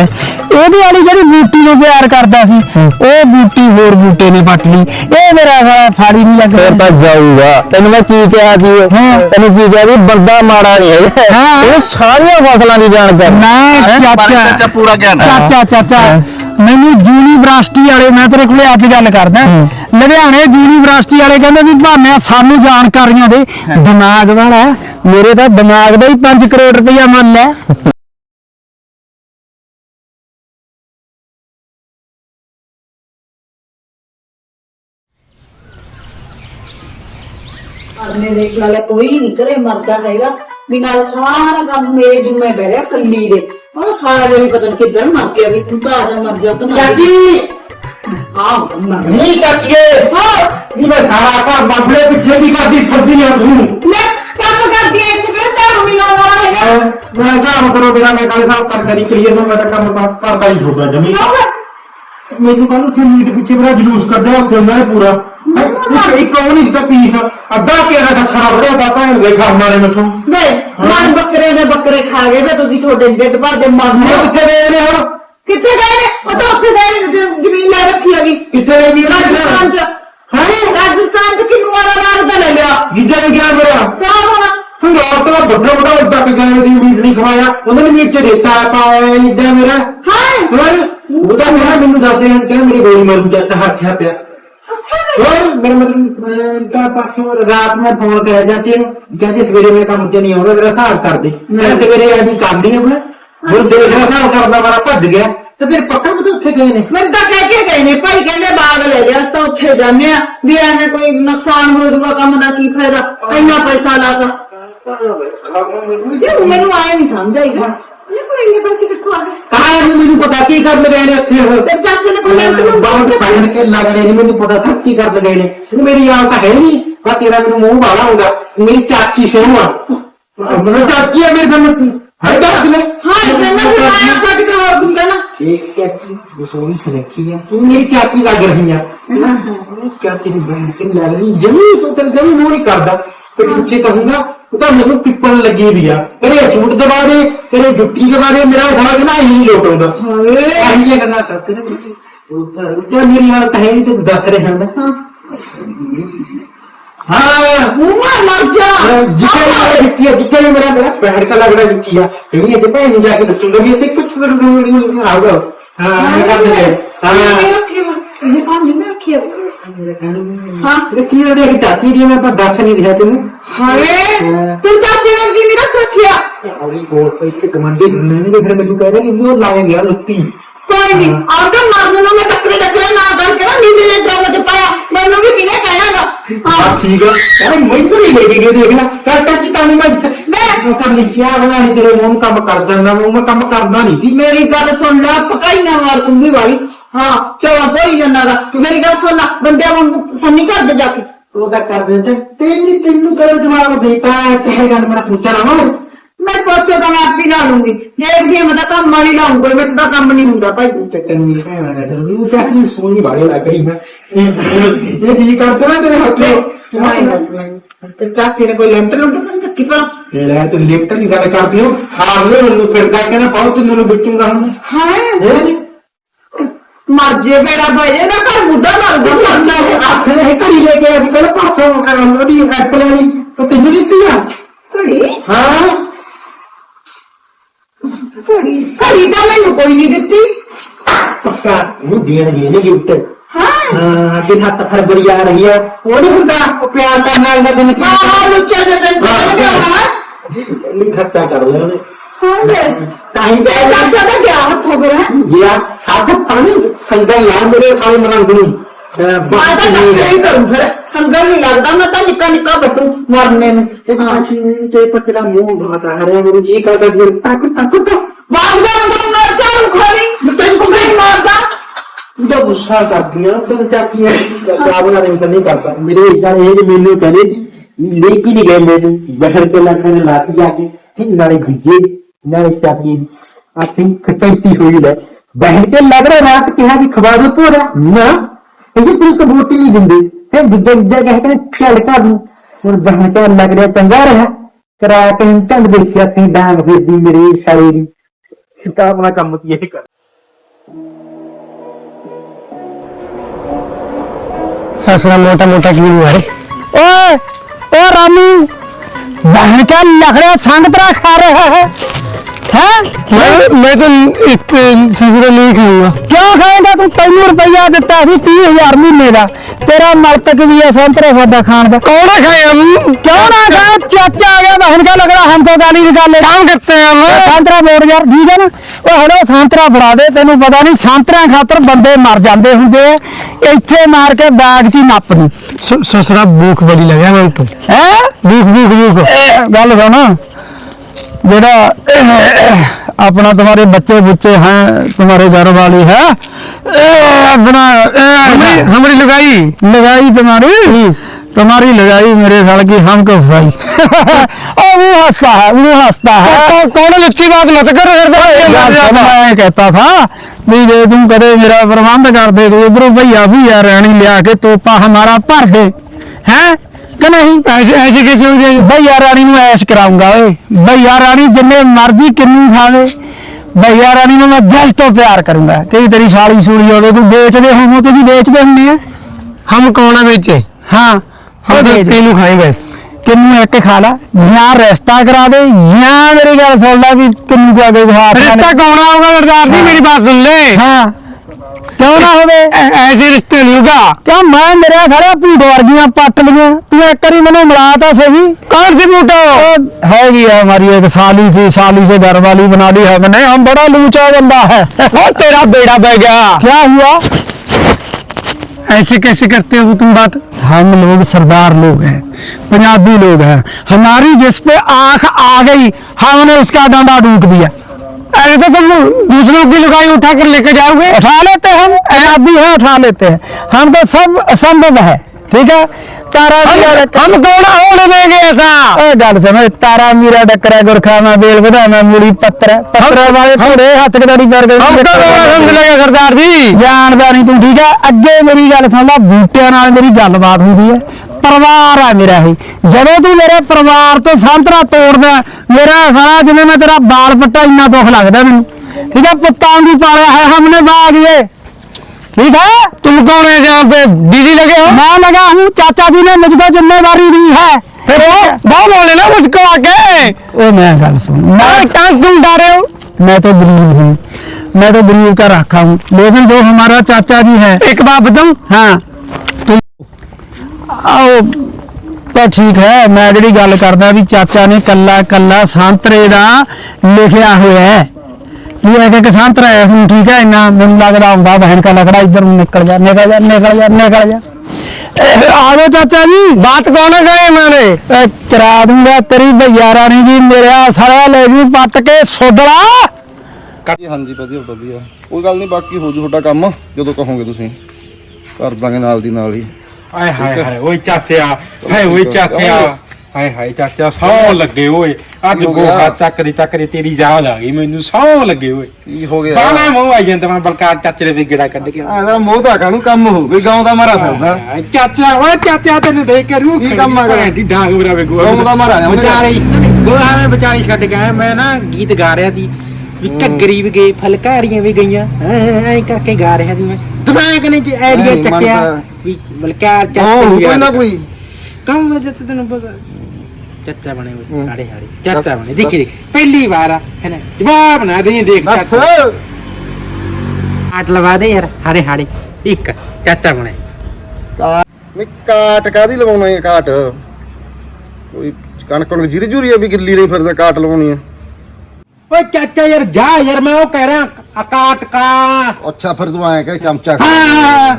ਇਹਦੀ ਵਾਲੀ ਜਿਹੜੀ ਬੂਟੀ ਨੂੰ ਪਿਆਰ ਕਰਦਾ ਸੀ ਉਹ ਬੂਟੀ ਹੋਰ ਬੂਟੇ ਨੇ ਪੱਟ ਲਈ। ਇਹ ਮੇਰਾ ਸਾਲਾ ਫਾੜੀ ਨਹੀਂ ਫਿਰ ਲੱਗਦਾ ਤਾਂ ਜਾਊਗਾ। ਤੈਨੂੰ ਮੈਂ ਕੀ ਕਿਹਾ ਸੀ? ਤੈਨੂੰ ਕੀ ਕਿਹਾ ਵੀ ਬੰਦਾ ਮਾੜਾ ਨਹੀਂ ਹੈਗਾ। ਹਾਂ। ਇਹ ਸਾਰੀਆਂ ਫਸਲਾਂ ਦੀ ਜਾਣਕਾਰੀ ਮੈਂ ਚਾਚਾ। ਚਾਚਾ ਪੂਰਾ ਗਿਆਨ ਹੈ। ਚਾਚਾ ਚਾਚਾ। ਮੈਨੂੰ ਯੂਨੀਵਰਸਿਟੀ ਵਾਲੇ ਮੈਂ ਤੇਰੇ ਕੋਲੇ ਅੱਜ ਗੱਲ ਕਰਦਾ। ਲੁਧਿਆਣੇ ਯੂਨੀਵਰਸਿਟੀ ਵਾਲੇ ਕਹਿੰਦੇ ਵੀ ਭਾਨਿਆ ਸਾਨੂੰ ਜਾਣਕਾਰੀਆਂ ਦੇ ਦਿਮਾਗ ਵਾਲਾ ਮੇਰੇ ਤਾਂ ਦਿਮਾਗ ਦਾ ਹੀ 5 ਕਰੋੜ ਰੁਪਇਆ ਮੁੱਲ ਹੈ। ਕਰਨੇ ਦੇਖ ਲਾ ਲੈ ਕੋਈ ਨਹੀਂ ਕਰੇ ਮਰਦਾ ਹੈਗਾ। ਵੀ ਨਾਲ ਸਾਰਾ ਕੰਮ ਮੇਰੇ ਜੁਮੇ ਬਹਿ ਗਿਆ ਕੱਲੀ ਦੇ। ਉਹ ਸਾਰਾ ਦਿਨ ਪਤਾ ਨੀ ਕਿੱਧਰ ਮਰ ਗਿਆ ਵੀ ਤੂੰ ਤਾਂ ਆ ਜਾ ਮਰ ਜਾ। ਤਾਂ ਚਾਚੀ! ਹਾਂ ਮਰ ਨਹੀਂ ਚਾਚੀਏ। ਨਹੀਂ ਮੈਂ ਸਾਰਾ ਘਰ ਬਾਬਲੇ ਪਿੱਛੇ ਦੀ ਕਰਦੀ ਫੱਦੀ ਆ ਤੂੰ ਲੈ ਕੰਮ ਕਰਦੀ ਐ ਇੱਥੇ ਕਿਹੜਾ ਝਾੜੂ ਨਹੀਂ ਲਾਉਣ ਵਾਲਾ ਹੈਗਾ? ਮੈਂ ਹਿਸਾਬ ਕਰੋ ਬਿਨਾ ਮੈਂ ਕਾਲੇ ਸਾਹਿਬ ਕਰ ਕਰੀ ਕਲੀਅਰ ਨੂੰ ਮੈਂ ਤਾਂ ਕੰਮ ਪਾਸ ਕਰਦਾ ਹੀ ਛੋਟਾ ਜਮੀ। ਮੈਨੂੰ ਕੱਲ ਉੱਥੇ ਮੀਟ ਪਿੱਛੇ ਬੜਾ ਜਲੂਸ ਕੱਢਿਆ ਉੱਥੇ ਉਹਨਾਂ ਨੇ ਪੂਰਾ। ਹੈਂ? ਇੱਕ ਇੱਕ ਉਹ ਨਹੀਂ ਤਾਂ ਪੀਸ। ਅੱਧਾ ਕੇਰਾ ਦਾ ਖੜਾ ਬੜਿਆ ਦਾ ਭੈਣ ਦੇ ਖਾਣਾ ਨੇ ਮੈਥੋਂ। ਵੇ ਮਨ ਬੱਕਰੇ ਦੇ ਬੱਕਰੇ ਖਾ ਗਏ ਵੇ ਤੁਸੀਂ ਤੁਹਾਡੇ ਢਿੱਡ ਭਰ ਦੇ ਮੈਂ ਮਰਨੇ ਕਿੱਥੇ ਗਏ ਨੇ ਹੁਣ? ਕਿੱਥੇ ਗਏ ਨੇ? ਉਹ ਤਾਂ ਉੱਥੇ ਗਏ ਨੇ ਜਿੱਥੇ ਜ਼ਮੀਨ ਲੈ ਰੱਖੀ ਹੈਗੀ। ਕਿੱਥੇ ਗਏ ਵੀਰ ਰਾਜਸਥਾਨ ਚ। ਹੈ? ਰਾਜਸਥਾਨ ਚ ਕਿੰਨੂ ਵਾਲਾ ਰਾਜ ਦਾ ਲੈ ਲਿਆ। ਜਿੱਦਾਂ ਵੀ ਗਿਆ ਮੇਰਾ ਕਿਆ ਹੋਣਾ? ਫਿਰ ਰਾਤ ਦਾ ਵੱਡਾ ਵੱਡਾ ਉੱਡਾ ਕੇ ਗਏ ਦੀ ਮੀਟ ਨਹੀਂ ਖਵਾਇਆ। ਉਹਨਾਂ ਨੇ ਮੀਟ ਚ ਰੇਤਾ ਪਾਇਆ ਇਦਾਂ ਮੇਰਾ। ਹਾਂ ਹੋਰ? ਉਹਦਾ ਮੇਰਾ ਮੈਨੂੰ ਦੱਸਦੇ ਹਨ ਕਿ ਮੇਰੀ ਗੋਲੀ ਮਾਰੂ ਜੱਟ ਹੱਥਿਆ ਪਿਆ ਵੇ ਮਤਲਬ ਅਹ, ਤਾਂ ਪਾਸੋਂ ਰਾਤ ਮੈਂ ਫੋਨ ਕਰਿਆ ਜਾਂਦੀ ਨੂੰ ਕਹਿੰਦੇ ਸਵੇਰੇ ਮੈਂ ਕੰਮ ਤੇ ਨਹੀਂ ਆਉਂਦਾ ਮੇਰਾ ਹਿਸਾਬ ਕਰ ਦੇ ਮੈਂ ਸਵੇਰੇ ਅੱਜ ਕਰਦੀ ਆ ਮੈਂ ਹੁਣ ਦੇਖ ਰਿਹਾ ਹਿਸਾਬ ਕਰਦਾ ਮੇਰਾ ਭੱਜ ਗਿਆ ਤੇ ਫਿਰ ਪੱਕਾ ਕਿਤੇ ਉੱਥੇ ਗਏ ਨੇ ਮੈਨੂੰ ਤਾਂ ਕਹਿ ਕੇ ਗਏ ਨੇ ਭਾਈ ਕਹਿੰਦੇ ਬਾਗ ਲੈ ਲਿਆ ਅਸੀਂ ਤਾਂ ਉੱਥੇ ਜਾਂਦੇ ਆ ਵੀ ਐਵੇਂ ਕੋਈ ਨੁਕਸਾਨ ਹੋ ਜਾਊਗਾ ਕੰਮ ਦਾ ਕੀ ਫਾਇਦਾ ਇੰਨਾ ਪੈਸਾ ਲਾਗਾ ਮੈਨੂੰ ਆਇਆ ਨਹੀਂ ਸਮਝ ਕੋਈ ਇੰਨੇ ਪੈਸੇ ਕਿੱਥੋਂ ਆ ਗਏ? ਕਹਾਂ ਨੂੰ ਮੈਨੂੰ ਪਤਾ ਕੀ ਕਰਨ ਗਏ ਨੇ ਉੱਥੇ ਉਹ? ਤੇ ਚਾਚੇ ਨੇ ਕੋਈ ਬਹੁਤ ਪੈਣ ਕੇ ਲੱਗ ਰਹੇ ਨੇ ਮੈਨੂੰ ਪਤਾ ਸਭ ਕੀ ਕਰਨ ਗਏ ਨੇ। ਇਹਨੂੰ ਮੇਰੀ ਯਾਦ ਤਾਂ ਹੈ ਨਹੀਂ ਬਾ ਤੇਰਾ ਮੈਨੂੰ ਮੂੰਹ ਬਾਲਾ ਹੁੰਦਾ ਮੇਰੀ ਚਾਚੀ ਸ਼ਰਮ। ਆ ਮੇਰੀ ਚਾਚੀ ਹੈ ਮੇਰੇ ਸਾਹਮਣੇ ਹੈ ਦੱਸ ਲੈ ਹਾਂ ਕਹਿੰਦਾ ਵੀ ਆਇਆ ਕੱਟ ਕੇ ਹੋਰ ਦੂੰਗਾ ਨਾ ਇੱਕ ਚਾਚੀ ਬਸੋਈ ਸੁਨੱਖੀ ਆ। ਤੂੰ ਮੇਰੀ ਚਾਚੀ ਲੱਗ ਰਹੀ ਆ। ਚਾਚੀ ਦੀ ਬਹਿਣ ਕਿ ਲੱਗ ਰਹੀ ਜਮੀ ਤੂੰ ਤੇ ਜਮੀ ਮੂੰਹ ਨਹੀਂ ਕਰਦਾ। ਤੇ ਪਿੱਛੇ ਕਹੂੰਗਾ ਉਹ ਤਾਂ ਮੈਨੂੰ ਪਿੱਪਲ ਲੱਗੀ ਵੀ ਆ ਕਦੇ ਛੂਟ ਦਵਾ ਦੇ ਕਦੇ ਜੁੱਤੀ ਦਵਾ ਦੇ ਮੇਰਾ ਸਾਲਾ ਕਿ ਨਾ ਹੀ ਨਹੀਂ ਲੋਟ ਆਉਂਦਾ ਹਾਏ ਆਹੀ ਗੱਲਾਂ ਕਰਦੇ ਨੇ ਤੁਸੀਂ ਉਹ ਤਾਂ ਉਹ ਤਾਂ ਮੇਰੀ ਹਾਲਤ ਹੈ ਨਹੀਂ ਤੇ ਦੱਸ ਰਿਹਾ ਹੁੰਦਾ ਹਾਂ ਮੂੰਹ ਮਾਰ ਮਰ ਜਾ ਜਿੱਥੇ ਵੀ ਮੇਰਾ ਵਿੱਚੀ ਆ ਜਿੱਥੇ ਵੀ ਮੇਰਾ ਮੇਰਾ ਪੈਰ ਕਾ ਲੱਗਦਾ ਵਿੱਚੀ ਆ ਇਹ ਨੂੰ ਹਾਂ ਕਰ ਹਾਂ। ਪਾਣੀ ਨਹੀਂ ਰੱਖੀ ਹੋਈ। ਹਾਂ ਕੀ ਹੋ ਰਿਹਾ ਕਿ ਚਾਚੀ ਦੀ ਮੈਂ ਤਾਂ ਦੱਸ ਨਹੀਂ ਰਿਹਾ ਤੈਨੂੰ। ਹਾਏ ਹਾਂ। ਤੂੰ ਚਾਚੇ ਨੇ ਕੀ ਨਹੀਂ ਰੱਖ ਰੱਖਿਆ ਔਰੀ ਕੋਲ ਪਈ ਇੱਕ ਕਮੰਡੀ ਨੇ ਨੇ ਫਿਰ ਮੈਨੂੰ ਕਹਿ ਰਿਹਾ ਕਿ ਉਹ ਲਾਏ ਗਿਆ ਲੁੱਟੀ ਕੋਈ ਨਹੀਂ ਆਉਂਦਾ ਮਰਨ ਨੂੰ ਮੈਂ ਟੱਕਰੇ ਟੱਕਰੇ ਨਾ ਕਰਕੇ ਨਾ ਨੀਂਦ ਦੇ ਡਰਮ ਚ ਪਾਇਆ। ਮੈਨੂੰ ਵੀ ਕਿਹਨੇ ਕਹਿਣਾਗਾ? ਹਾਂ ਹਾਂ ਠੀਕ ਆ। ਕਹਿੰਦਾ ਮੈਂ ਸਰੀ ਲੈ ਕੇ ਦੇਖ ਲੈ। ਕਰ ਚਾਚੀ ਤਾਂ ਮੈਂ ਮੈਂ ਕਰ ਲਿਖਿਆ ਬਣਾ ਨਹੀਂ ਤੇਰੇ ਮੂੰਹ ਨੂੰ ਕੰਮ ਕਰ ਜਾਂਦਾ ਮੈਂ ਕੰਮ ਕਰਦਾ ਨਹੀਂ ਸੀ ਮੇਰੀ ਗੱਲ ਸੁਣ ਲੈ ਪਕਾਈ ਨਾ ਮਾਰ ਤੂੰ ਵੀ ਵਾਲੀ। ਹਾਂ ਚਲਾ ਪੋਈ ਜੰਨਾਗਾ ਮੇਰੀ ਗੱਲ ਸੁਣ ਲੈ ਬੰਦਿਆਂ ਵਾਂਗੂ ਸੰਨੀ ਕਰ ਦੇ ਜਾ ਕੇ। ਉਹਦਾ ਕਰ ਦੇ ਤੇ ਤੈਨੂੰ ਤੈਨੂੰ ਕਹੇ ਜਵਾਬ ਦੇਤਾ ਚਾਹੇ ਗੱਲ ਮੇਰਾ ਪੁੱਛਾ ਨਾ ਹੋਵੇ ਮੈਂ ਪੋਚੇ ਤਾਂ ਮੈਂ ਆਪੀ ਲਾ ਲੂੰਗੀ ਦੇਖਦੀ ਹਾਂ ਮੈਂ ਤਾਂ ਕੰਮ ਵਾਲੀ ਲਾਉਂਗਾ ਮੈਂ ਤਾਂ ਕੰਮ ਨਹੀਂ ਹੁੰਦਾ ਭਾਈ। ਚੱਕਰ ਨਹੀਂ ਹੈ ਨਾ ਕਰ ਉਹ ਚਾਚੀ ਸੋਈ ਬਾੜੇ ਲੱਗ ਰਹੀ ਮੈਂ ਇਹ ਜੀ ਕਰਦਾ ਨਾ ਤੇਰੇ ਹੱਥੋਂ। ਨਹੀਂ ਤੇ ਚਾਚੀ ਨੇ ਕੋਈ ਲੈਂਟਰ ਲੁੰਟਰ ਤਾਂ ਚੱਕੀ ਪਰ। ਲੈ ਤੂੰ ਲਿਫਟ ਦੀ ਗੱਲ ਕਰਦੀ ਹੋ। ਲੈ ਮੈਨੂੰ ਫਿਰਦਾ ਕਹਿੰਦਾ ਬਹੁਤ ਤੈਨੂੰ ਬਿੱਟੂਗਾ ਹੁਣ ਹਾਂ? ਇਹ ਜੀ ਮਰ ਜੇ ਮੇਰਾ ਭਾਈ ਇਹਦਾ ਘਰ ਮੁੱਦਾ ਮਰਦਾ ਸਰਨਾ ਹੈ ਹੱਥ ਨੇ ਘੜੀ ਲੈ ਕੇ ਅੱਜ ਕੱਲ ਪਾਸੋਂ ਕਰਨ ਉਹਦੀ ਐਪਲ ਵਾਲੀ ਉਹ ਤੈਨੂੰ ਦਿੱਤੀ ਆ? ਘੜੀ? ਹਾਂ। ਘੜੀ? ਘੜੀ ਤਾਂ ਮੈਨੂੰ ਕੋਈ ਨਹੀਂ ਦਿੱਤੀ। ਪੱਕਾ ਉਹ ਦੇਣ ਗਏ ਨੇ ਗਿਫਟ। ਹਾਂ। ਹਾਂ ਤੇ ਹੱਥ ਫਰਵਰੀ ਆ ਰਹੀ ਹੈ ਉਹ ਨਹੀਂ ਹੁੰਦਾ ਉਹ ਪਿਆਰ ਕਰਨ ਨਾਲ ਦਾ ਦਿਨ ਆਹ ਆਹ ਲੁੱਚਾ ਦੇ ਦਿਨ ਚੱਲ ਗਿਆ ਹਾਂ ਨਹੀਂ ਖਰਚਾ ਕਰ ਲਿਆ ਉਹਨੇ। ਹਾਂ ਲੈ ਤਾਂ ਹੀ ਤੇ ਚਾਚਾ ਦਾ ਗਿਆ ਹੱਥੋਂ ਫਿਰ ਹੈਂ? ਗਿਆ ਹੱਥ ਪਾਣੀ ਸੰਗਾ ਯਾਰ ਮੇਰੇ ਸਾਰੇ ਮਰੰਗ ਨੂੰ ਅਹ ਮੈਂ ਬਾਕੀ ਤਾਂ ਨਹੀਂ ਡਾਕਟਰ ਹੀ ਕਰੂੰ ਫਿਰ ਸੰਗਲ ਨਹੀਂ ਲੱਗਦਾ ਮੈਂ ਤਾਂ ਨਿੱਕਾ ਨਿੱਕਾ ਬੱਟੂ ਮਰਨੇ ਨੂੰ ਤੇ ਕਾਚੀ ਤੇ ਪਰ ਤੇਰਾ ਮੂੰਹ ਬਹੁਤ ਆ ਰਿਹਾ ਮੈਨੂੰ ਜੀ ਕਰਦਾ ਕਿ ਤੱਕ ਤੱਕ ਤੱਕ ਬਾਗਦਾ ਨੂੰ ਨਾ ਚਾਰੂ ਖੋਲੀ ਤੈਨੂੰ ਕੋਈ ਨਹੀਂ ਮਾਰਦਾ ਦਾ ਗੁੱਸਾ ਕਰਦੀਆਂ ਤੇ ਚਾਕੀਆਂ ਚਾਹ ਬਣਾ ਦੇ ਨਹੀਂ ਕਰਦਾ ਮੇਰੇ ਜਾਨ ਇਹ ਜੇ ਮੈਨੂੰ ਕਹਿੰਦੇ ਲੈ ਕੇ ਨਹੀਂ ਗਏ ਮੈਨੂੰ ਬਹਿਰ ਕੇ ਲੱਗਦੇ ਨੇ ਲਾਤੀ ਜਾ ਕੇ ਫਿਰ ਨਾਲੇ ਗੁੱਜੇ ਨਾਲੇ ਚਾਕੀ ਆਪੀ ਖਟੈਤੀ ਹੋਈ ਲੈ ਬਹਿਰ ਕੇ ਲੱਗ ਰਿਹਾ ਰਾਤ ਕਿਹਾ ਕਿ ਖਵਾ ਦੋ ਪੂਰਾ ਨਾ ਇਹ ਕੋਈ ਕਬੂਤੀ ਨਹੀਂ ਦਿੰਦੇ ਹੈ ਜਿੱਦਾਂ ਜਿੱਦਾਂ ਕਹਿ ਕੇ ਚੱਲ ਕਰ ਨੂੰ ਹੁਣ ਬਹਿਰ ਕੇ ਲੱਗ ਰਿਹਾ ਚੰਗਾ ਰਿਹਾ ਕਰਾ ਕੇ ਢੰਗ ਦੇਖਿਆ ਸੀ ਡਾਂਗ ਫਿਰਦੀ ਮੇਰੇ ਸਾਲੇ ਦੀ ਇਹ ਤਾਂ ਆਪਣਾ ਕੰਮ ਕੀ ਇਹ ਕਰ ससुरा मोटा मोटा की हुआ है ओए ओ रामू बहन का लकड़े संग तरह खा रहे है ਹੈ? ਮੈਂ ਮੈਂ ਤਾਂ ਇੱਕ ਸਿਸਰਾ ਨਹੀਂ ਖਾਊਗਾ। ਕਿਉਂ ਖਾਏਗਾ? ਤੂੰ ਤੈਨੂੰ ਰੁਪਈਆ ਦਿੱਤਾ ਸੀ 30000 ਮਹੀਨੇ ਉਹ ਹੁਣ ਸੰਤਰਾ ਫੜਾ ਦੇ ਤੈਨੂੰ ਪਤਾ ਨਹੀਂ ਸੰਤਰਾ ਖਾਤਰ ਬੰਦੇ ਮਰ ਜਾਂਦੇ ਹੁੰਦੇ ਇੱਥੇ ਮਾਰ ਕੇ ਬਾਗ 'ਚ ਹੀ ਸਸਰਾ ਭੂਖ ਬੜੀ ਲੱਗਿਆ ਮੈਨੂੰ ਤੂੰ। ਹੈ? ਭੂਖ ਗੱਲ ਸੁਣ। ਜਿਹੜਾ अपना तुम्हारे बच्चे बुच्चे हैं तुम्हारे घर वाली है ए, अपना हमारी हमारी लगाई लगाई तुम्हारी तुम्हारी लगाई मेरे साल की हमको फसाई और वो हंसता है वो हंसता है कौन लच्छी बात मत कर मैं कहता था भी जे तुम कदे मेरा प्रबंध कर दे तो उधरों भैया भैया रहनी लिया के तोपा हमारा भर दे हैं ਕਿ ਨਹੀਂ? ਐਸੇ ਐਸੇ ਕਿਸੇ ਹੋ ਜਾਏ ਭਈਆ ਰਾਣੀ ਨੂੰ ਐਸ਼ ਕਰਾਉਂਗਾ ਓਏ। ਭਈਆ ਰਾਣੀ ਜਿੰਨੇ ਮਰਜ਼ੀ ਕਿੰਨੀ ਖਾਵੇ। ਭਈਆ ਰਾਣੀ ਨੂੰ ਮੈਂ ਦਿਲ ਤੋਂ ਪਿਆਰ ਕਰੂੰਗਾ। ਤੇ ਤੇਰੀ ਸਾਲੀ ਸੂਲੀ ਹੋਵੇ ਕੋਈ ਵੇਚਦੇ ਹੋਵੋ ਤੁਸੀਂ ਵੇਚਦੇ ਹੁੰਨੇ ਆ। ਹਮ ਕੌਣਾ ਵੇਚੇ? ਹਾਂ। ਹਮ ਵੇਚ। ਤੇ ਨੂੰ ਖਾਏ ਬਸ? ਇੱਕ ਖਾ ਲਾ ਜਾਂ ਰਿਸ਼ਤਾ ਕਰਾ ਦੇ ਜਾਂ ਮੇਰੀ ਗੱਲ ਸੁਣ ਵੀ ਕਿੰਨੂ ਕੋ ਅਗੇ ਵਿਹਾਰ ਰਿਸ਼ਤਾ ਕੌਣਾ ਆਊਗਾ ਸਰਦਾਰ ਜੀ? ਮੇਰੀ ਬਾਤ ਸੁਣ ਲੈ। ਹਾਂ। ਕਿਉਂ ਨਾ ਹੋਵੇ ਐਸੇ ਰਿਸ਼ਤੇ ਨਹੀਂ ਹੋਗਾ ਕਿਉਂ ਮੈਂ ਮੇਰੇ ਸਾਰਾ ਭੂਤ ਵਰਗੀਆਂ ਪੱਟ ਲੀਆਂ ਤੂੰ ਇੱਕ ਵਾਰੀ ਮੈਨੂੰ ਮਿਲਾ ਤਾਂ ਸਹੀ ਕੌਣ ਸੀ ਭੂਤ ਹੈਗੀ ਆ हमारी एक साली थी साली से घर वाली बना ली है मैंने हम बड़ा लूचा बंदा है वो तेरा बेड़ा बह गया क्या हुआ ऐसे कैसे करते हो तुम बात हम लोग सरदार लोग हैं पंजाबी लोग हैं हमारी जिस पे आंख आ गई हमने उसका डंडा डूक दिया अरे तो तुम दूसरों की लुगाई उठा कर लेकर जाओगे उठा लेते हैं हम पंजाबी हैं उठा लेते हैं हम तो सब असंभव है ठीक है तारा मीरा हम कौन होने देंगे ऐसा ए गल सुनो तारा मीरा डकरा गुरखा में बेल ਵਧਾਵਾ ਮੂਲੀ ਪੱਤਰ ਪੱਤਰ ਵਾਲੇ ਥੋੜੇ ਹੱਥ ਕਦਾੜੀ ਪੈਰ ਕਰ ਹਮ ਕਦੋਂ ਸਮਝ ਲਗੇ ਸਰਦਾਰ ਜੀ ਜਾਣਦਾ ਨਹੀਂ ਤੂੰ ਠੀਕ ਹੈ ਅੱਗੇ ਮੇਰੀ ਗੱਲ ਸੁਣ ਲੈ ਬੂਟਿਆਂ ਨਾਲ ਮੇਰੀ ਗੱਲਬਾਤ ਹੁੰਦੀ ਹੈ ਪਰਿਵਾਰ ਆ ਮੇਰਾ ਇਹ ਜਦੋਂ ਤੂੰ ਮੇਰੇ ਪਰਿਵਾਰ ਤੋਂ ਸੰਤਰਾ ਤੋੜਦਾ ਮੇਰਾ ਸਾਰਾ ਜਿਵੇਂ ਮੈਂ ਤੇਰਾ ਬਾਲ ਪੱਟਾ ਇੰਨਾ ਦੁੱਖ ਲੱਗਦਾ ਮੈਨੂੰ ਠੀਕ ਹੈ ਪੁੱਤਾਂ ਦੀ ਪਾਲਿਆ ਹੈ ਹਮਨੇ ਬਾਗ ਇਹ ठीक है तुम कौन है जहाँ पे दीदी लगे हो मैं लगा हूँ चाचा जी ने मुझको जिम्मेवारी दी है फिर वो बहुत बोले ना मुझको आके ओ मैं गल सुन मैं कहाँ तुम डरे हो मैं तो गरीब हूँ मैं तो गरीब का रखा हूँ लेकिन जो हमारा चाचा जी है एक बात बताऊँ हाँ ਆਓ, ਤਾਂ ਠੀਕ ਹੈ, ਮੈਂ ਜਿਹੜੀ ਗੱਲ ਕਰਦਾ ਵੀ ਚਾਚਾ ਨੇ ਕੱਲਾ ਕੱਲਾ ਸੰਤਰੇ ਦਾ ਲਿਖਿਆ ਹੋਇਆ ਹੈ। ਵੀ ਇਹ ਕਿ ਸੰਤਰਾ ਹੈ ਸੁਣ ਠੀਕ ਹੈ, ਇੰਨਾ ਮੈਨੂੰ ਲੱਗਦਾ ਹੁੰਦਾ ਬਹਿਣ ਕਾ ਲਗੜਾ ਇੱਧਰ ਨੂੰ ਨਿਕਲ ਜਾ ਨਿਕਲ ਜਾ ਨਿਕਲ ਜਾ ਨਿਕਲ ਜਾ। ਆਵੇ ਚਾਚਾ ਜੀ, ਬਾਤ ਕੌਣ ਗਏ ਮਾਰੇ ਚਰਾ ਦੂੰਗਾ ਤੇਰੀ ਭਈਆ ਰਾਣੀ ਜੀ, ਮੇਰਾ ਸਾਰਾ ਲੈ ਜੂ ਪੱਟ ਕੇ ਸੋਡਲਾ। ਹਾਂਜੀ, ਵਧੀਆ ਵਧੀਆ। ਕੋਈ ਗੱਲ ਨਹੀਂ, ਬਾਕੀ ਹੋ ਜੂ ਤੁਹਾਡਾ ਕੰਮ, ਜਦੋਂ ਕਹੋਗੇ ਤੁਸੀਂ। ਕਰ ਦਾਂਗੇ ਨਾਲ ਦੀ ਨਾਲ ਹੀ। ਹਾਏ ਹਾਏ ਹਾਏ ਓਏ ਚਾਚਿਆ ਹਾਏ ਓਏ ਚਾਚਿਆ। ਹਾਏ ਹਾਏ ਚਾਚਾ ਸੌ ਲੱਗੇ ਓਏ। ਅੱਜ ਹੋ ਗਿਆ? ਗੋਹਾ ਚੱਕਦੀ ਚੱਕਦੀ ਤੇਰੀ ਯਾਦ ਆ ਗਈ ਮੈਨੂੰ ਸੌ ਲੱਗੇ ਓਏ। ਕੀ ਹੋ ਗਿਆ? ਬਾਲਾ ਮੂੰਹ ਆਈ ਜਾਂਦਾ ਮੈਂ ਬਲਕਾਰ ਚਾਚੇ ਦੇ ਵਿਗੜਾ ਕੱਢ ਕੇ। ਐਦਾ ਮੋਹ ਦਾ ਕਾਨੂੰ ਕੰਮ ਹੋ ਗਈ ਗਾਉਂ ਦਾ ਮਾਰਾ ਫਿਰਦਾ। ਹਾਏ, ਚਾਚਾ ਓਏ ਚਾਚਾ ਤੈਨੂੰ ਦੇਖ ਕੇ ਰੂਹ ਕੀ ਕੰਮ ਆ ਗਿਆ? ਡਾਂਗ ਬਰਾ ਵੇ ਗੋਹਾ। ਗਾਉਂ ਦਾ ਮਾਰਾ ਉਹਨੇ। ਵਿਚਾਰੀ ਗੋਹਾ ਮੈਂ ਵਿਚਾਰੀ ਛੱਡ ਕੇ ਆਇਆ ਮੈਂ ਨਾ ਗੀਤ ਗਾ ਰਿਹਾ ਸੀ ਵੀ ਘੱਗਰੀ ਵੀ ਗਏ ਫਲਕਾਰੀਆਂ ਵੀ ਗਈਆਂ। ਐ ਕਰਕੇ ਗਾ ਰਿਹਾ ਸੀ ਮੈਂ। ਦਿਮਾਗ ਨੇ ਚ ਆਈਡੀਆ ਨਹੀਂ, ਮਨ ਚੱਕਿਆ ਤਾਂ- ਵੀ ਬਲਕਾਰ ਹਾਂ ਚਾਚੇ ਨੂੰ ਕੋਈ ਨਾ ਯਾਦ ਕੋਈ। ਕੰਮ ਮੈਂ ਜਦ ਤੈਨੂੰ ਪਤਾ। ਚਾਚਾ ਬਣੇ ਹੋਏ ਹੂੰ। ਹਾੜੇ ਹਾੜੇ ਚਾਚਾ ਬਣੇ। ਦੇਖੀ ਦੇਖ ਪਹਿਲੀ ਵਾਰ ਆ ਹੈ ਨਾ? ਜਵਾਬ ਨਾ ਦੇ ਦੇਖ ਦੱਸ। ਚਾਚਾ। ਆਟ ਲਵਾ ਦੇ ਯਾਰ ਹਾੜੇ ਹਾੜੇ। ਇੱਕ ਚਾਚਾ ਬਣੇ। ਨਹੀਂ ਕਾਟ ਕਾਦੀ ਲਵਾਉਣਾ ਹੈ ਕਾਟ? ਕੋਈ ਕਣਕ ਕਣਕ ਜੀਰੀ ਜੂਰੀ ਆ ਵੀ ਗਿੱਲੀ ਨਹੀਂ ਫਿਰਦਾ ਕਾਟ ਲਵਾਉਣੀ ਆ। ਓਏ ਚਾਚਾ ਯਾਰ ਜਾ ਯਾਰ ਮੈਂ ਉਹ ਕਹਿ ਰਿਹਾ ਅਕਾਟ ਕਾ। ਅੱਛਾ ਫਿਰ ਤੂੰ ਐਂ ਕਹੇ ਚਮਚਾ ਖਾ। ਹਾਂ।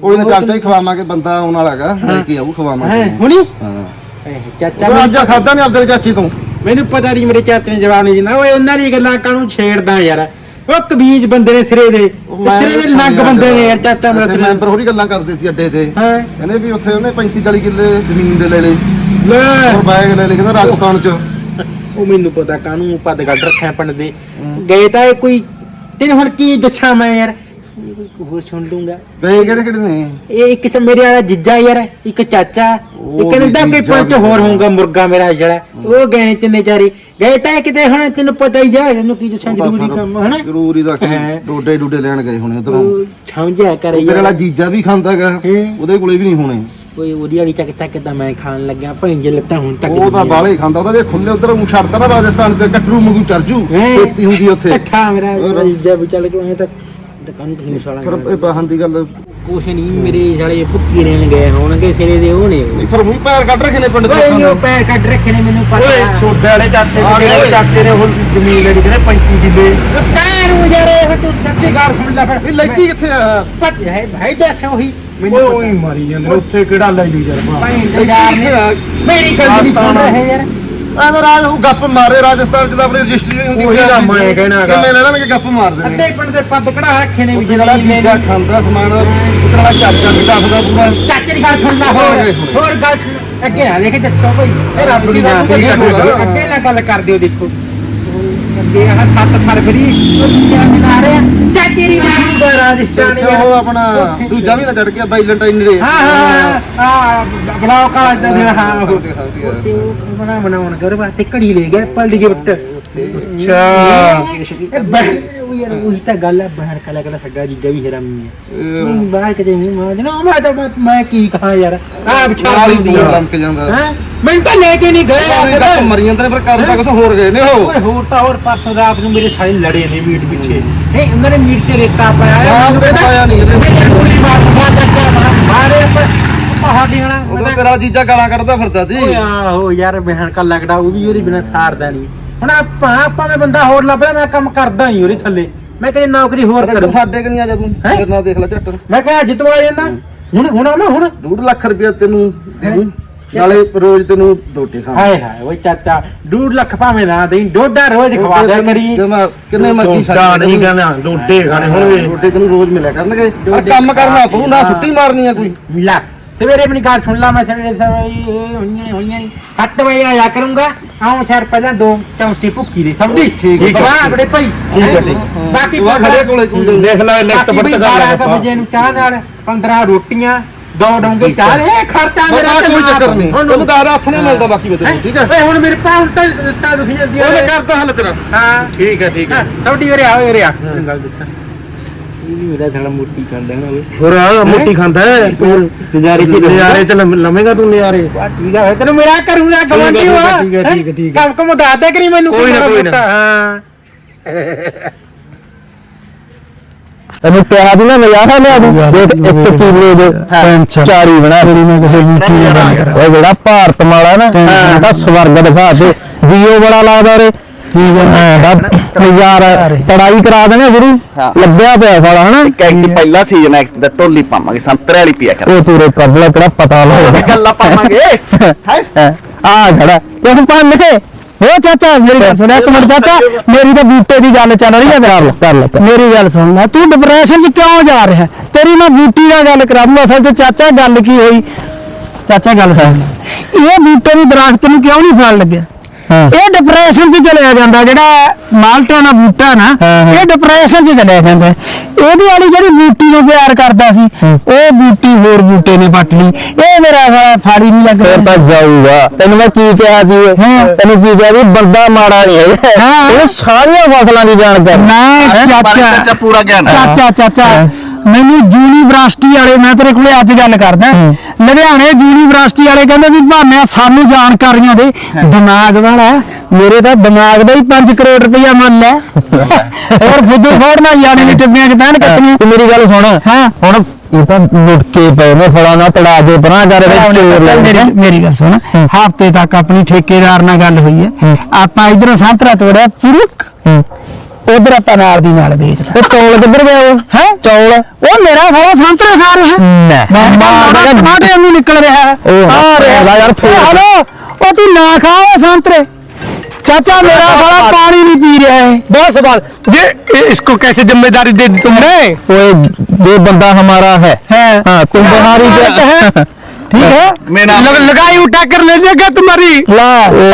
ਕੋਈ ਨਾ ਚਮਚਾ ਹੀ ਖਵਾਵਾਂਗੇ ਬੰਦਾ ਆਉਣ ਵਾਲਾ ਹੈਗਾ ਲੈ ਕੇ ਆਊ ਖਵਾਵਾਂਗੇ। ਹੈ ਹੁਣੀ? ਹਾਂ। ਏ, ਚਾਚਾ ਉਹ ਅੱਜ ਮੈਨੂੰ- ਖਾਦਾ ਨਹੀਂ ਆਪਦੇ ਚਾਚੀ ਤੋਂ? ਮੈਨੂੰ ਪਤਾ ਨਹੀਂ ਮੇਰੇ ਚਾਚੇ ਨੇ ਜਵਾਬ ਨਹੀਂ ਦੇਣਾ ਓਏ ਉਹਨਾਂ ਦੀ ਗੱਲਾਂ ਕਾਹਨੂੰ ਛੇੜਦਾ ਯਾਰ? ਉਹ ਕਬੀਜ ਬੰਦੇ ਨੇ ਸਿਰੇ ਦੇ। ਉਹ ਮੈਂ ਸਿਰੇ ਦੇ ਨੰਗ ਬੰਦੇ ਨੇ ਯਾਰ ਚਾਚਾ ਮੇਰਾ ਇੱਥੇ ਸਿਰੇ ਮੈਂਬਰ ਹੋਰੀ ਗੱਲਾਂ ਕਰਦੇ ਸੀ ਅੱਡੇ ਤੇ। ਹਾਂ। ਕਹਿੰਦੇ ਵੀ ਉੱਥੇ ਉਹਨੇ 35 40 ਕਿੱਲੇ ਜ਼ਮੀਨ ਦੇ ਲੈ ਲਏ। ਲੈ। ਹੋਰ ਲੈ ਲਏ ਕਹਿੰਦਾ ਰਾਜਸਥਾਨ ਚ। ਉਹ ਮੈਨੂੰ ਪਤਾ ਕਾਹਨੂੰ ਪੱਦ ਕੱਢ ਰੱਖਿਆ ਪਿੰਡ ਦੇ। ਗਏ ਤਾਂ ਇਹ ਕੋਈ ਤੈਨੂੰ ਹੁਣ ਕੀ ਦੱਸਾਂ ਮੈਂ ਯਾਰ? ਇਹ ਕੋਈ ਹੋਰ ਸੁਣ ਲੂੰਗਾ ਗਏ ਕਿਹੜੇ ਕਿਹੜੇ ਨੇ? ਇਹ ਇੱਕ ਤਾਂ ਮੇਰੇ ਵਾਲਾ ਜੀਜਾ ਯਾਰ ਇੱਕ ਚਾਚਾ ਉਹ ਇੱਕ ਕਹਿੰਦਾ ਕਿ ਜੀਜਾ ਪੰਜ ਹੋਰ। ਹੋਊਗਾ ਮੁਰਗਾ ਮੇਰਾ ਜਿਹੜਾ। ਉਹ ਗਏ ਨੇ ਤਿੰਨੇ ਚਾਰੇ। ਗਏ ਤਾਂ ਕਿਤੇ ਹੁਣ ਤੈਨੂੰ ਪਤਾ ਹੀ ਜਾ ਇਹਨੂੰ ਕੀ ਦੱਸਾਂ ਜ਼ਰੂਰੀ ਕੰਮ ਹਨਾ? ਜ਼ਰੂਰੀ ਦਾ ਕੀ ਹੈਂ। ਡੋਡੇ ਡੂਡੇ ਲੈਣ ਗਏ ਹੋਣੇ ਉਧਰੋਂ ਉਹ ਸਮਝਿਆ ਕਰ ਤੇਰੇ ਵਾਲਾ ਯਾਰ। ਜੀਜਾ ਵੀ ਖਾਂਦਾਗਾ। ਉਹਦੇ ਕੋਲੇ ਵੀ ਨਹੀਂ ਹੋਣੇ। ਕੋਈ ਉਹਦੀ ਵਾਲੀ ਚੱਕ ਚੱਕ ਤਾਂ ਮੈਂ ਖਾਣ ਲੱਗਿਆ ਭੈਂਜੇ ਲੱਤਾਂ ਹੁਣ ਤੱਕ ਉਹ ਤਾਂ ਬਾਲੇ ਖਾਂਦਾ ਉਹਦਾ ਜੇ ਖੁੱਲੇ ਉਧਰ ਨੂੰ ਛੱਡਤਾ ਨਾ ਰਾਜਸਥਾਨ ਚ ਕਟਰੂ ਮਗੂ ਚਲ ਜੂ ਹੈਂ। ਖੇਤੀ ਹੁੰਦੀ ਉੱਥੇ। ਇਕੱਠਾ ਮੇਰਾ ਹੋਰ। ਜੀਜਾ ਵੀ ਚੱਲ ਕੇ ਆਏ ਤਾਂ ਦੁਕਾਨ ਕਿੰਨੀ ਸਾਲਾ ਫਿਰ ਇਹ ਬਾਹਨ ਦੀ ਗੱਲ। ਕੁਛ ਨਹੀਂ ਮੇਰੇ ਸਾਲੇ ਭੁੱਕੀ ਰਹਿਣ ਗਏ ਹੋਣਗੇ ਸਿਰੇ ਦੇ ਉਹ ਨੇ ਨਹੀਂ ਫਿਰ ਮੂੰਹ ਪੈਰ ਕੱਢ ਰੱਖੇ ਨੇ ਪਿੰਡ ਓਏ ਦੇ ਉਹ ਪੈਰ ਕੱਢ ਰੱਖੇ ਨੇ ਮੈਨੂੰ ਪਤਾ। ਓਏ ਛੋਟੇ ਵਾਲੇ ਚਾਚੇ ਦੇ ਗਏ। ਚਾਚੇ ਨੇ ਹੁਣ ਜ਼ਮੀਨ ਲੈ ਕਹਿੰਦੇ 35 ਕਿੱਲੇ? ਕਾਹਨੂੰ ਯਾਰ ਇਹ ਤੂੰ ਸੱਚੀ ਗੱਲ ਸੁਣ ਲੈ ਫਿਰ। ਲੈਤੀ ਕਿੱਥੇ ਆ? ਪਤ ਹੈ ਭਾਈ ਦੱਸ ਉਹੀ ਓਏ ਉਹੀ ਮਾਰੀ ਜਾਂਦੇ ਨੇ ਉੱਥੇ ਕਿਹੜਾ ਲੈ ਲਈ ਯਾਰ ਭਾ ਮੇਰੀ ਗੱਲ ਨਹੀਂ ਸੁਣ ਰਹੇ ਯਾਰ। ਆ ਤਾਂ ਰਾਜ ਉਹ ਗੱਪ ਮਾਰੇ ਰਾਜਸਥਾਨ ਚ ਤਾਂ ਆਪਣੀ ਰਜਿਸਟਰੀ ਨਹੀਂ ਹੁੰਦੀ ਉਹੀ ਤਾਂ। ਮੈਂ ਕਹਿਣਾ ਹੈਗਾ। ਕਿਵੇਂ ਲੈਣਾ ਕਿ ਗੱਪ ਮਾਰਦੇ ਅੱਡੇ ਨੇ ਪਿੰਡ ਦੇ ਪੱਦ ਕਢਾ ਰੱਖੇ ਨੇ ਵੀ ਉਹ ਜਿਹੜਾ ਲੈਣੀ। ਖਾਂਦਾ ਸਮਾਨ ਉਤਰਾ ਚਾਚਾ ਵੀ ਡੱਫਦਾ ਪੂਰਾ। ਚਾਚੇ ਦੀ ਗੱਲ ਸੁਣ ਲੈ ਹੋਰ। ਗੱਲ ਸੁਣ। ਅੱਗੇ ਆ ਦੇਖ ਦੱਸੋ ਭਾਈ ਇਹ ਰੱਬ ਦੀ ਨਾ ਗੱਲ ਤੇ ਅੱਗੇ ਨਾ ਗੱਲ ਕਰ ਦਿਓ ਦੇਖੋ। ਅੱਗੇ ਆਹ 7 ਫਰਵਰੀ ਉਹ ਕਿਆ ਦਿਨ ਆ। ਰਿਹਾ ਚਾਚੇ ਦੀ ਮਾਂ। ਦਾ ਰਾਜਸਥਾਨ ਅੱਛਾ ਉਹ ਆਪਣਾ ਦੂਜਾ ਵੀ ਨਾ ਚੜ ਗਿਆ ਵੈਲੈਂਟਾਈਨ ਡੇ ਹਾਂ ਹਾਂ ਹਾਂ ਬਲਾਕ ਵਾਲਾ ਇਦਾਂ ਦੇ ਹਾਂ। ਤੇ ਉਹ ਬਣਾ ਬਣਾਉਣ ਕਰ ਵਾਸਤੇ ਘੜੀ ਲੈ ਗਿਆ ਐਪਲ ਦੀ ਗਿਫਟ ਅੱਛਾ। ਇਹ ਉਹ ਯਾਰ ਉਹੀ ਤਾਂ ਗੱਲ ਹੈ ਬਾਹਰ ਕਲਾ ਕਲਾ ਸੱਗਾ ਜੀਜਾ ਵੀ ਹਰਾਮੀ ਹੈ ਨਹੀਂ ਬਾਹਰ ਕਿਤੇ ਮੂੰਹ ਮਾਰ ਦੇਣਾ ਮੈਂ ਤਾਂ ਮੈਂ- ਮੈਂ ਕੀ ਕਹਾਂ ਯਾਰ ਆ ਵਿਚਾਰ ਨਾਲ ਹੀ ਦੀ ਦੂਰ ਲੰਕ ਜਾਂਦਾ। ਹੈ? ਮੈਂ ਤਾਂ ਲੈ ਕੇ ਨਹੀਂ ਗਏ ਉਹੀ ਗੱਪ ਮਰੀ ਜਾਂਦੇ ਨੇ ਪਰ ਕਰਦਾ ਕੁਝ ਹੋਰ ਗਏ ਨੇ ਉਹ। ਓਏ ਹੋਰ ਤਾਂ ਹੋਰ ਪਰਸੋਂ ਰਾਤ ਨੂੰ ਮੇਰੇ ਸਾਰੇ ਲੜੇ ਨੇ ਮੀਟ ਪਿੱਛੇ। ਇਹ ਉਹਨਾਂ ਨੇ ਮੀਟ ਤੇ ਰੇਤਾ ਪਾਇਆ ਹੈ। ਆਪ ਤੇ ਪਾਇਆ ਨਹੀਂ ਇਹਨੇ। ਮੇਰੇ ਗੋਲੀ ਮਾਰ ਮਾਰ ਚੱਕਾ ਮਾਰੇ ਪਰ ਪਹਾੜੀ ਵਾਲਾ। ਮੈਂ ਉਦੋਂ ਤਾਂ ਤੇਰਾ ਜੀਜਾ ਗਾਲਾਂ ਕੱਢਦਾ ਫਿਰਦਾ ਸੀ। ਓਏ ਆਹੋ ਯਾਰ ਬਿਹਣ ਕਾ ਲੱਗਦਾ ਉਹ ਵੀ ਉਹਦੇ ਬਿਨਾ ਸਾਰਦਾ ਨਹੀਂ। ਹੁਣ ਆਪਾਂ ਆਪਾਂ ਮੈਂ ਬੰਦਾ ਹੋਰ ਲੱਭਦਾ ਮੈਂ ਕੰਮ ਕਰਦਾ ਹੀ ਉਹਦੇ ਥੱਲੇ। ਮੈਂ ਕਦੇ ਨੌਕਰੀ ਹੋਰ ਕਰੂੰ। ਸਾਡੇ ਕਿ ਨਹੀਂ ਆ ਜਾ ਤੂੰ? ਹੈਂ? ਨਾਲ ਦੇਖ ਲੈ ਝੱਟ। ਮੈਂ ਕਿਹਾ ਜਿੱਤਵਾ ਜਾਂਦਾ। ਹੁਣ ਹੁਣ ਆਉਣਾ ਹੁਣ? 2 ਲੱਖ ਰੁਪਇਆ ਤੈਨੂੰ ਨਾਲੇ ਰੋਜ਼ ਤੈਨੂੰ ਰੋਟੀ ਖਾ ਹਾਏ ਹਾਏ ਓਏ ਚਾਚਾ 2 ਲੱਖ ਭਾਵੇਂ ਨਾ ਦੇਈ ਡੋਡਾ ਰੋਜ਼ ਖਵਾ ਦਿਆ ਕਰੀ। ਜਮਾ ਕਿੰਨੇ ਮਰਜ਼ੀ ਡਾਡ ਨਹੀਂ ਕਹਿੰਦੇ ਡੋਡੇ ਖਾਣੇ ਹੋਣਗੇ ਰੋਟੀ ਤੈਨੂੰ ਰੋਜ਼ ਮਿਲਿਆ ਕਰਨਗੇ। ਪਰ ਕੰਮ ਕਰਨਾ ਪਊ ਨਾ ਛੁੱਟੀ ਮਾਰਨੀ ਆ ਕੋਈ। ਮਿਲਾ ਸਵੇਰੇ ਆਪਣੀ ਗੱਲ ਸੁਣ ਲਾ ਮੈਂ ਸਵੇਰੇ ਸਵੇਰੇ ਹੋਈਆਂ ਹੋਈਆਂ ਨਹੀਂ 7 ਵਜੇ ਆਇਆ ਕਰੂੰਗਾ। ਆਉਂ ਸ਼ਹਿਰ ਪਹਿਲਾਂ ਦੋ ਚੌਂਤੀ ਭੁੱਕੀ ਦੇ ਸਮਝੀ? ਠੀਕ ਹੈ। ਵਾਹ ਬੜੇ ਭਾਈ। ਠੀਕ ਹੈ, ਠੀਕ ਬਾਕੀ ਤੂੰ ਆ ਖੜੇ ਕੋਲੇ ਕੋਈ। ਦੇਖ ਲੈ ਲਿਖਤ ਬਾਕੀ ਪੜਤ ਕਰ ਬਾਰਾਂ ਲੈ ਕੁ ਵਜੇ ਨੂੰ ਚਾਹ ਨਾਲ 15 ਰੋਟੀਆਂ ਦੋ ਡੋਂਗੇ ਚਾਹ। ਦੇ ਖਰਚਾ ਮੇਰਾ ਬਾਕੀ ਕੋਈ ਚੱਕਰ ਨਹੀਂ। ਤੈਨੂੰ ਦੱਸਦਾ ਹੱਥ ਨਹੀਂ ਮਿਲਦਾ ਬਾਕੀ ਬਤੇ ਠੀਕ ਹੈ। ਓਏ ਹੁਣ ਮੇਰੇ ਪਾਉਂ ਤਾਂ ਤਾਂ ਦੁਖੀ ਜਾਂਦੀ ਉਹਨੇ ਹੈ ਕਰਤਾ ਹੱਲ ਤੇਰਾ। ਹਾਂ। ਠੀਕ ਹੈ ਠੀਕ ਹੈ। ਤੁਹਾਡੀ ਉਰੇ ਆ ਉਰੇ ਆ। ਗੱਲ ਦੱਸਾਂ ਮੇਰਾ ਸਾਲਾ ਮੋਟੀ ਖਾਂਦਾ ਨਾ ਓਏ ਹੋਰ ਆ ਮੋਟੀ ਖਾਂਦਾ ਹੈ? ਹੋਰ ਨਜ਼ਾਰੇ ਚ ਨਜ਼ਾਰੇ ਚ ਲੰਮ- ਲੰਮੇਗਾ ਤੂੰ ਨਜ਼ਾਰੇ? ਵਾਹ ਠੀਕ ਆ ਤੈਨੂੰ ਮੇਰਾ ਕਰੂੰਗਾ ਗਵਾਂਢੀ ਠੀਕ ਹੈ, ਵਾ ਠੀਕ ਹੈ, ਠੀਕ ਹੈ, ਠੀਕ ਹੈ। ਕੰਮ ਕੰਮ ਦੱਸ ਦੇ ਕਰੀ ਮੈਨੂੰ ਕੋਈ ਨਾ, ਮਾੜਾ ਕੋਈ ਨਾ। ਮੋਟਾ, ਹਾਂ। ਤੈਨੂੰ ਕਿਹਾ ਸੀ ਨਾ ਨਜ਼ਾਰਾ ਲਿਆ ਦੂੰ ਦੇਖ ਇੱਕ ਕਿਲੇ ਦੇ ਚਾਰੀ ਬਣਾ ਤੇਰੀ ਮੈਂ ਕਿਸੇ ਮਿੱਟੀ ਦੀ ਗੱਲ ਕਰਾਂ ਉਹ ਜਿਹੜਾ ਭਾਰਤ ਮਾਲਾ ਨਾ ਉਹਦਾ ਸਵਰਗ ਦਿਖਾ ਦੇ। ਜੀਓ ਬੜਾ ਲੱਗਦਾ ਰੇ। ਠੀਕ ਹੈ ਯਾਰ ਪੜਾਈ ਕਰਾ ਦੇਣਾ ਗੁਰੂ ਲੱਗਿਆ ਪਿਆ ਸਾਲਾ ਹਨਾ? ਐਕਟ ਪਹਿਲਾ ਸੀਜ਼ਨ ਐਕਟ ਦਾ ਢੋਲੀ ਪਾਵਾਂਗੇ ਸੰਤਰੇ ਵਾਲੀ ਪੀਆ ਕਰ ਉਹ ਤੇਰੇ ਕਬਲਾ ਕਿਹੜਾ ਪਤਾ ਲੱਗਦਾ ਗੱਲਾਂ ਪਾਵਾਂਗੇ। ਆ ਖੜਾ। ਤੂੰ ਪੰਨ ਕੇ। ਓ ਚਾਚਾ ਮੇਰੀ ਗੱਲ ਸੁਣ ਇੱਕ ਮਿੰਟ ਚਾਚਾ। ਮੇਰੀ ਤਾਂ ਬੂਟੇ ਦੀ ਗੱਲ ਚੱਲ ਰਹੀ ਹੈ ਕਰ ਲੈ ਕਰ ਲੈ। ਮੇਰੀ ਗੱਲ ਸੁਣ ਲੈ ਤੂੰ ਡਿਪਰੈਸ਼ਨ 'ਚ ਕਿਉਂ ਜਾ ਰਿਹਾ? ਤੇਰੀ ਮੈਂ ਬੂਟੀ ਨਾਲ ਗੱਲ ਕਰਾ ਦੂੰ ਅਸਲ 'ਚ ਚਾਚਾ ਗੱਲ ਕੀ ਹੋਈ? ਚਾਚਾ ਗੱਲ ਸੁਣ। ਇਹ ਬੂਟੇ ਨੂੰ ਦਰਖਤ ਨੂੰ ਕਿਉਂ ਨਹੀਂ ਫਲ ਲੱਗਿਆ? ਇਹ ਡਿਪਰੈਸ਼ਨ 'ਚ ਚਲਿਆ ਜਾਂਦਾ ਜਿਹੜਾ ਮਾਲਟਾ ਦਾ ਬੂਟਾ ਨਾ। ਇਹ ਡਿਪਰੈਸ਼ਨ 'ਚ ਚਲਿਆ ਜਾਂਦਾ। ਇਹਦੀ ਵਾਲੀ ਜਿਹੜੀ ਬੂਟੀ ਨੂੰ ਪਿਆਰ ਕਰਦਾ ਸੀ ਉਹ ਬੂਟੀ ਹੋਰ ਬੂਟੇ ਨੇ ਪੱਟ ਲਈ। ਇਹ ਮੇਰਾ ਸਾਲਾ ਫਾੜੀ ਨਹੀਂ ਲੱਗ ਫੇਰ ਤਾਂ ਜਾਊਗਾ। ਤੈਨੂੰ ਮੈਂ ਕੀ ਕਿਹਾ ਸੀ। ਤੈਨੂੰ ਕੀ ਕਿਹਾ ਵੀ ਬੰਦਾ ਮਾੜਾ ਨਹੀਂ ਹੈ ਹਾਂ। ਇਹ ਸਾਰੀਆਂ ਫਸਲਾਂ ਦੀ ਜਾਣਕਾਰੀ। ਮੈਂ ਚਾਚਾ। ਚਾਚਾ ਪੂਰਾ ਗਿਆਨ ਹੈ ਚਾਚਾ ਚਾਚਾ। ਮੈਨੂੰ ਯੂਨੀਵਰਸਿਟੀ ਵਾਲੇ ਮੈਂ ਤੇਰੇ ਕੋਲੇ ਅੱਜ ਗੱਲ ਕਰਦਾ। ਲੁਧਿਆਣੇ ਯੂਨੀਵਰਸਿਟੀ ਵਾਲੇ ਕਹਿੰਦੇ ਵੀ ਭਾਨਿਆ ਸਾਨੂੰ ਜਾਣਕਾਰੀਆਂ ਦੇ ਦਿਮਾਗ ਵਾਲਾ ਮੇਰੇ ਤਾਂ ਦਿਮਾਗ ਦਾ ਹੀ 5 ਕਰੋੜ ਰੁਪਇਆ ਮੁੱਲ ਹੈ। ਹੋਰ ਫੁੱਦੂ ਫੋੜਨਾ ਯਾਨੀ ਵੀ ਟਿੱਬੀਆਂ 'ਚ ਬਹਿਣ ਕੱਸਣੀ ਤੂੰ ਮੇਰੀ ਗੱਲ ਸੁਣ। ਹੁਣ ਇਹ ਤਾਂ ਲੁੱਟਕੇ ਪਏ ਨੇ ਫਲਾਂ ਨਾਲ ਤੜਾ ਕੇ ਪਰਾਂ ਕਰ ਵਿੱਚ ਚੋਰ ਲੈ ਮੇਰੀ ਮੇਰੀ ਗੱਲ ਸੁਣ। ਹਫ਼ਤੇ ਤੱਕ ਆਪਣੀ ਠੇਕੇਦਾਰ ਨਾਲ ਗੱਲ ਹੋਈ ਹੈ। ਆਪਾਂ ਇਧਰੋਂ ਸੰਤਰਾ ਤੋੜਿਆ ਪੁਰਕ ਉਧਰ ਆਪਾਂ ਨਾਲ ਦੀ ਨਾਲ ਵੇਚਦਾ ਤੇ ਚੌਲ ਕਿੱਧਰ ਗਿਆ ਉਹ ਹੈ ਚੌਲ ਉਹ ਮੇਰਾ ਸਾਰਾ ਸੰਤਰੇ ਖਾ ਰਿਹਾ ਨਾ ਮੈਂ ਮਾਰ ਟਮਾਟੇ ਨੂੰ ਨਿਕਲ ਰਿਹਾ ਹੈ ਉਹ ਆ ਰਿਹਾ ਲੈ ਯਾਰ ਫੇਰ। ਓਏ ਹਲੋ ਉਹ ਤੂੰ ਨਾ ਖਾ ਉਹ ਸੰਤਰੇ ਚਾਚਾ ਮੇਰਾ ਸਾਲਾ ਪਾਣੀ ਨਹੀਂ ਪੀ ਰਿਹਾ ਹੈ बहुत सवाल ये इसको कैसे जिम्मेदारी दे दी तुमने ओए ये बंदा हमारा है है हाँ तुम तुम्हारी है ठीक है मेरा लग, लगाई उठा कर ले जाएगा तुम्हारी ला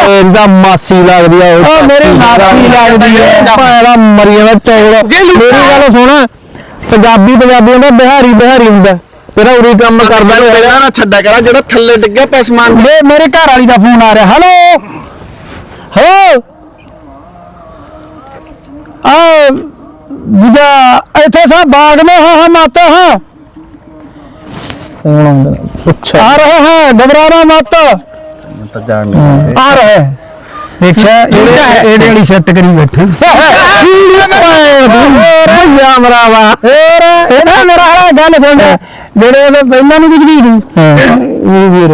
ਇਹਦਾ ਮਾਸੀ ਲੱਗਦੀ ਆ ਉਹ ਮੇਰੀ ਮਾਸੀ ਲੱਗਦੀ ਹੈ। ਭਾੜਾ ਮਰੀ ਜਾਂਦਾ ਚੌਲ ਮੇਰੀ ਗੱਲ ਸੁਣ ਪੰਜਾਬੀ ਪੰਜਾਬੀ ਹੁੰਦਾ ਬਿਹਾਰੀ ਬਿਹਾਰੀ ਹੁੰਦਾ ਤੇਰਾ ਉਰੀ ਕੰਮ ਕਰਦਾ ਪਹਿਲਾਂ ਨਾ ਛੱਡਿਆ ਕਰਾਂ ਜਿਹੜਾ ਥੱਲੇ ਡਿੱਗਿਆ ਪੈਸਮਾਨ ਮੇ ਮੇਰੇ ਘਰ ਵਾਲੀ ਦਾ ਫੋਨ ਆ ਰਿਹਾ ਹੈਲੋ ਹੋ ਆ ਦੂਜਾ ਇੱਥੇ ਸਾ ਬਾਗ में हाँ हम आते हैं ਫੋਨ ਆਉਂਦਾ ਪੁੱਛਾ आ रहे हैं घबराना मत ਤਾਂ ਜਾਣ ਨਹੀਂ आ रहे हैं ਦੇਖਿਆ ਇਹਦੇ ਇਹਦੇ ਵਾਲੀ ਸੈੱਟ ਕਰੀ ਬੈਠਾ ਭਈਆ ਮਰਾਵਾ ਹੋਰ ਇਹਦਾ ਮੇਰਾ ਹਾਲਾ ਗੱਲ ਸੁਣ ਜਿਹੜੇ ਉਹਦੇ ਪਹਿਲਾਂ ਨਹੀਂ ਬਿਜਲੀ ਦੀ ਉਹ ਵੀਰ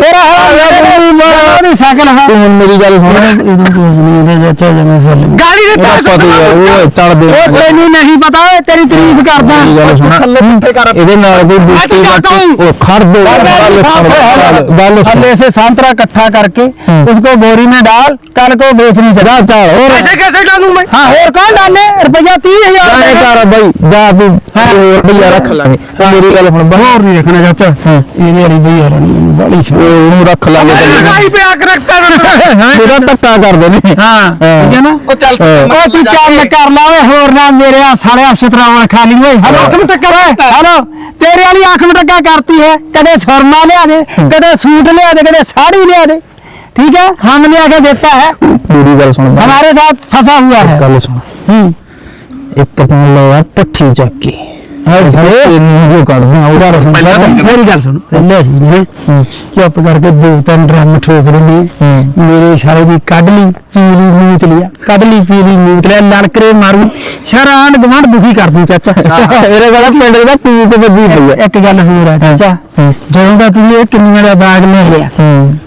ਮੇਰਾ ਹਾਲਾ ਉਹਦੀ ਸਾਈਕਲ ਹਾਂ ਤੂੰ ਹੁਣ ਮੇਰੀ ਗੱਲ ਸੁਣ ਇਹਨੂੰ ਕੁਝ ਨਹੀਂ ਇਹਦੇ ਚਾਚਾ ਜਮੇ ਫੜ ਗਾਲੀ ਦੇ ਪਤਾ ਉਹ ਚੜਦੇ ਉਹ ਤੈਨੂੰ ਨਹੀਂ ਪਤਾ ਓਏ ਤੇਰੀ ਤਾਰੀਫ ਕਰਦਾ ਮੇਰੀ ਗੱਲ ਸੁਣ ਇਹਦੇ ਨਾਲ ਕੋਈ ਬੂਟੀ ਬਾਟੀ ਉਹ ਖੜ ਦੋ ਗੱਲ ਸੁਣ ਗੱਲ ਸੁਣ हल्ले से संतरा इकट्ठा करके उसको बोरी में डाल कल को बेचनी चाहिए ਚੱਲ ਹੋਰ कैसे डालू मैं हाँ और कौन डाले रुपया तीस ਐ हजार ਕਰ ਬਈ ਜਾ ਤੂੰ ਹੋਰ ਭਈਆ ਰੱਖ ਲਾਂਗੇ ਮੇਰੀ ਗੱਲ ਸੁਣ ਬਈ और नहीं रखना चाचा ये वाली भैया रानी बड़ी सी ਉਹਨੂੰ ਰੱਖ ਲਾਂਗੇ पे आकर रखता ਮੇਰਾ ਧੱਕਾ ਕਰਦੇ ਨੇ हाँ ठीक है ना ਉਹ ਚੱਲ ओ तू चल कर ला वे होर ना मेरे साले अशतरावा खा ली वे हेलो आंख में टक्कर है हेलो तेरे वाली आंख में टक्का करती है कदे सुरमा लिया दे कदे सूट लिया दे कदे साड़ी लिया दे ठीक है हम लिया के देता है ਮੇਰੀ ਗੱਲ ਸੁਣ ਬਈ हमारे साथ फंसा हुआ है ਗੱਲ ਸੁਣ हम्म ਇੱਕ ਤਾਂ ਲਵਾ ਪੱਠੀ ਚੱਕੀ ਤੈਨੂੰ ਜੀ ਚੁੱਪ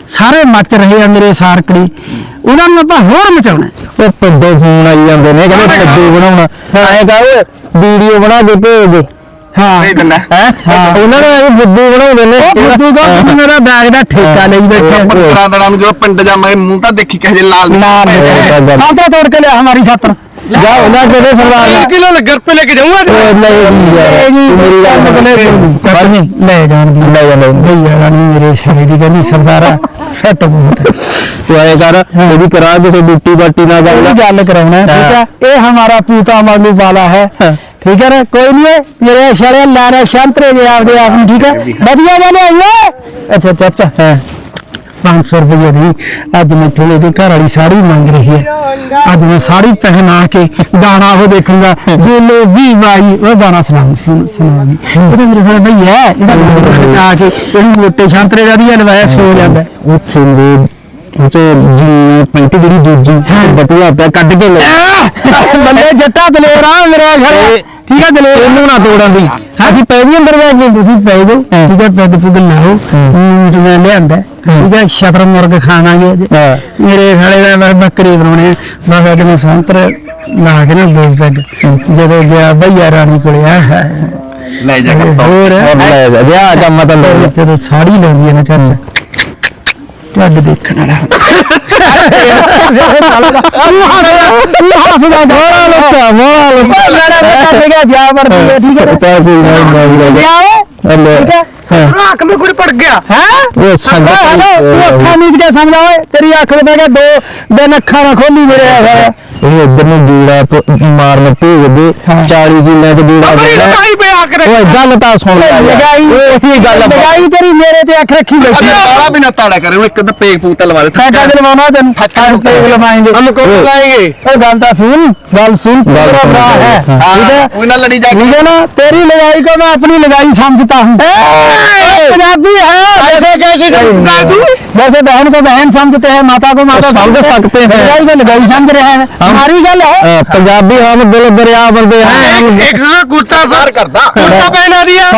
ਸਾਰੇ ਮੱਚ ਰਹੇ ਆ ਮੇਰੇ ਸਾਰਕੜੀ। ਉਹਨਾਂ ਨੂੰ ਆਪਾਂ ਹੋਰ ਮਚਾਉਣਾ। ਉਹ ਪਿੰਡੋਂ ਫੋਨ ਆਈ ਜਾਂਦੇ ਨੇ ਕਹਿੰਦੇ ਪਿੰਡੋਂ ਬਣਾਉਣਾ। ਐਂ ਕਹੋ ਵੀਡੀਓ ਬਣਾ ਕੇ ਭੇਜ ਦੇ ਹਾਂ ਨਹੀਂ ਦਿੰਦਾ ਹੈ ਉਹਨਾਂ ਨੂੰ ਇਹ ਬੁੱਧੂ ਬਣਾਉਂਦੇ ਨੇ ਉਹ ਬੁੱਧੂ ਦਾ ਤੂੰ ਮੇਰਾ ਬੈਗ ਦਾ ਠੇਕਾ ਲਈ ਬੈਠਾ 15 ਦਿਨਾਂ ਨੂੰ ਜਦੋਂ ਪਿੰਡ ਜਾਵਾਂਗੇ ਮੂੰਹ ਤਾਂ ਦੇਖੀ ਕਿਸੇ ਲਾਲ ਨਾ ਸਾਂਤਰਾ ਤੋੜ ਕੇ ਲਿਆ ਹਮਾਰੀ ਖਾਤਰ ਜਾ ਉਹਨਾਂ ਕੋਲੇ ਸਰਦਾਰ 1 ਕਿਲੋ ਲੈ ਘਰ ਪੇ ਲੈ ਕੇ ਜਾਊਂਗਾ ਨਹੀਂ ਜੀ ਮੇਰੀ ਗੱਲ ਸੁਣਨੇ ਕਰਨੀ ਲੈ ਜਾਣ ਦੀ ਲੈ ਜਾਣ ਨਹੀਂ ਯਾਰ ਮੇਰੇ ਸ਼ਾਇਰੀ ਦੀ ਕਹਿੰਦੀ ਸਰਦਾਰਾ ਸੈੱਟ ਬਹੁਤ ਤੂੰ ਆਏ ਕਰ ਇਹਦੀ ਕਰਾ ਕਿਸੇ ਡਿਊਟੀ ਬਾਟੀ ਨਾ ਜਾਣਾ ਗੱਲ ਕਰਾਉਣਾ ਠੀਕ ਹੈ ਇਹ ਹਮਾਰਾ ਪੂਤਾ ਮਾਲੂ ਵਾਲਾ ਹੈ ਠੀਕ ਹੈ ਨਾ? ਕੋਈ ਨਹੀਂ ਮੇਰੇ ਸ਼ਰੇ ਲਾਰੇ ਸ਼ੰਤਰੇ ਜੇ ਆਪਦੇ ਆਪ ਨੂੰ ਠੀਕ ਹੈ? ਵਧੀਆ ਗੱਲ ਹੈ ਅੱਛਾ ਚਾਚਾ ਹਾਂ। 500 ਰੁਪਏ ਦੀ। ਅੱਜ ਮੈਂ ਥੋੜੇ ਦੇ ਘਰ ਵਾਲੀ ਸਾੜੀ ਮੰਗ ਰਹੀ ਹੈ। ਅੱਜ ਮੈਂ ਸਾੜੀ ਪਹਿਨਾ ਕੇ ਗਾਣਾ ਉਹ ਦੇਖੂੰਗਾ ਜੇਲੇ ਵੀ ਵਾਈ ਉਹ ਗਾਣਾ ਸੁਣਾਉਂਗੀ ਸੁਣਾਉਂਗੀ ਉਹਦੇ ਮੇਰੇ ਸਾਹ ਭਈਆ ਇਹਦਾ ਆ ਕੇ ਇਹ ਮੋਟੇ ਸ਼ਾਂਤਰੇ ਦਾ ਵੀ ਲਵਾਇਆ ਸੋ ਜਾਂਦਾ ਉੱਥੇ ਮੇਰੇ ਦੇ ਉੱਥੇ ਜੀ ਪੈਂਟ ਜਿਹੜੀ ਦੂਜੀ ਬਟੂਆ ਪਿਆ ਕੱਢ ਕੇ ਲੈ। ਬੱਲੇ ਜੱਟਾ ਦਲੇਰ ਆ ਮੇਰਾ ਘਰੇ ਠੀਕ ਹੈ ਦਲੇਰ? ਇਹਨੂੰ ਨਾ ਤੋੜਨ ਦੀ। ਅਸੀਂ ਪੈ ਦੀ ਅੰਦਰ ਬੈਠ ਕੇ। ਤੁਸੀਂ ਪੈ ਜਾਓ। ਠੀਕ ਹੈ ਪੈਗ ਪੁਗ ਲਾਓ ਮੀਟ ਮੈਂ ਲਿਆਂਦਾ। ਠੀਕ ਹੈ ਸ਼ਤਰ ਮੁਰਗ ਖਾਣਾਗੇ ਅੱਜ ਹਾਂ। ਮੇਰੇ ਖਾਲੇ ਦਾ ਮੈਂ ਬੱਕਰੀ ਬਣਾਉਣੇ। ਮੈਂ ਬੈਠ ਕੇ ਸੰਤਰ ਲਾ ਕੇ ਨਾ ਦੋ ਪੈਗ। ਜਦੋਂ ਗਿਆ ਭਈਆ ਰਾਣੀ ਕੋਲੇ ਆ ਲੈ ਜਾ ਕੇ ਹੋਰ ਲੈ ਜਾ। ਵਿਆਹ ਕੰਮ ਤਾਂ ਲੈ ਜਾ। ਜਦੋਂ ਸਾੜੀ ਲਾਉਂਦੀ ਹੈ ਨਾ ਚਾਚਾ। ਢੱਡ ਦੇਖਣ ਵਾਲਾ ਹੱਸਦਾ ਬੜਾ ਲੱਗਾ ਬੜਾ ਲੱਗਾ ਲੜਾ ਬਤਾ ਗਿਆ ਜਾ ਮਰਦੀ ਹੈ। ਠੀਕ ਹੈ ਪਤਾ ਕੋਈ ਨਹੀਂ ਮਾਰੀ ਜਾ ਹਲੇ। ਅੱਖ ਮੇ ਕੁੜੀ ਪੜ ਗਿਆ। ਹੈ। ਉਹ ਸੰਗਤ ਉਹ ਅੱਖਾਂ ਨੀਚ ਕੇ ਸਮਝਾ ਓਏ। ਤੇਰੀ ਅੱਖ ਦੋ ਦਿਨ ਅੱਖਾਂ ਨਾ ਖੋਲੀ ਮੇਰੇ ਇਹ ਇੱਧਰ ਨੂੰ ਗੀੜਾ ਪ- ਮਾਰਨ ਭੇਜ ਦੇ 40 ਕਿੱਲੇ ਤੇ ਗੀੜਾ ਦੇ ਓਏ ਗੱਲ ਤਾਂ ਸੁਣ ਲੈ ਯਾਰ। लगाई ਉਹੀ ਗੱਲ ਆ। लगाई तेरी मेरे ते अख रखी बैठी ਸਾਰਾ ਵੀ ਨਾ ਤਾੜਾ ਕਰੇ ਉਹ ਇੱਕ ਤਾਂ ਪੇਗ ਪੂਤਾ ਲਵਾ ਦੇ साडा दिलवाना तेन हम तेग लवाएंगे हम को लगाएंगे ओ गल ता सुन गल सुन गल तेरा सुन, भरा है हाँ। ठीक है ਉਹ ਨਾ लड़ी जा ठीक है ना तेरी लगाई को मैं अपनी लगाई समझता हूँ पंजाबी है वैसे कैसे समझता तू वैसे बहन को बहन समझते हैं माता को माता समझ सकते हैं। लगाई को लगाई समझ रहे हैं हमारी गल है ਅ, ਪੰਜਾਬੀ ਹਮ ਦਿਲ ਦਰਿਆ ਬੰਦੇ ਹਨ एक कुर्ता ਬਾਹਰ ਕਰਦਾ कुर्ता पहना दिया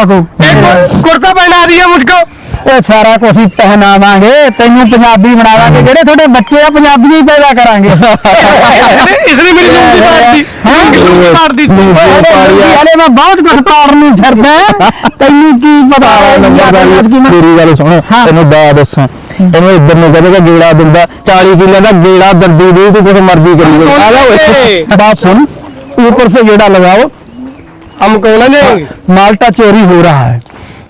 एक कुर्ता पहना दिया मुझको ਇਹ ਸਾਰਾ ਕੁਝ ਹੀ ਪਹਿਨਾਵਾਂਗੇ ਤੈਨੂੰ ਪੰਜਾਬੀ ਬਣਾਵਾਂਗੇ ਜਿਹੜੇ ਤੁਹਾਡੇ ਬੱਚੇ ਆ ਪੰਜਾਬੀ ਹੀ ਪੈਦਾ ਕਰਾਂਗੇ ਇਸ ਲਈ ਮੇਰੀ ਜੂਨ ਦੀ ਪਾਰਟੀ ਹਾਂ ਪਾਰਟੀ ਹਲੇ ਮੈਂ ਬਹੁਤ ਕੁਝ ਪਾੜਨ ਨੂੰ ਫਿਰਦਾ ਤੈਨੂੰ ਕੀ ਪਤਾ ਮੇਰੀ ਗੱਲ ਸੁਣ ਹਾਂ। ਤੈਨੂੰ ਦਾ ਦੱਸਾਂ ਇਹਨੂੰ ਇੱਧਰ ਨੂੰ ਕਹਿੰਦੇ ਕਿ ਗੇੜਾ ਦਿੰਦਾ 40 ਕਿੱਲੇ ਦਾ ਗੇੜਾ ਦੰਦੀ ਦੀ ਤੂੰ ਕੁਝ ਮਰਜ਼ੀ ਕਰੀ ਜਾ। ਆ ਜਾ ਓਏ बात सुन ऊपर से गेड़ा लगाओ हम कौन देंगे माल्टा चोरी हो रहा है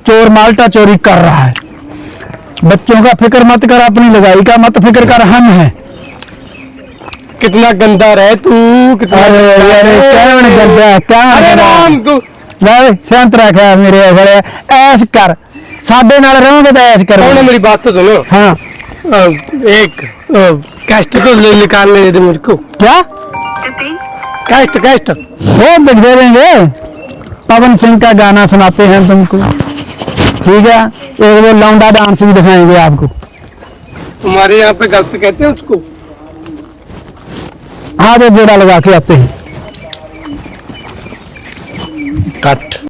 चोर माल्टा चोरी कर रहा है बच्चों का फिक्र मत कर अपनी लगाई का मत फिक्र कर हम है कितना गंदा रहे तू कितना ਲੱਗਾ ਕਿਆ अरे राम तू ਲੈ ਵੇ, ਸ਼ਾਂਤ ਰੱਖਿਆ ਮੇਰੇ ਘਰੇ ਐਸ਼ ਕਰ ਸਾਡੇ ਨਾਲ ਰਹੋਗੇ ਤਾਂ ਐਸ਼ ਕਰੋ कौन है मेरी बात तो सुनो हाँ अ, एक अ, कैस्ट तो ले- निकालने दे मुझको क्या कैस्ट कैस्ट वो दिख दे देंगे पवन सिंह का गाना सुनाते हैं तुमको ठीक है एक वो लौंडा डांस भी दिखाएंगे आपको तुम्हारे यहाँ पे गलत कहते हैं उसको हाँ तो जोड़ा लगा के आते हैं कट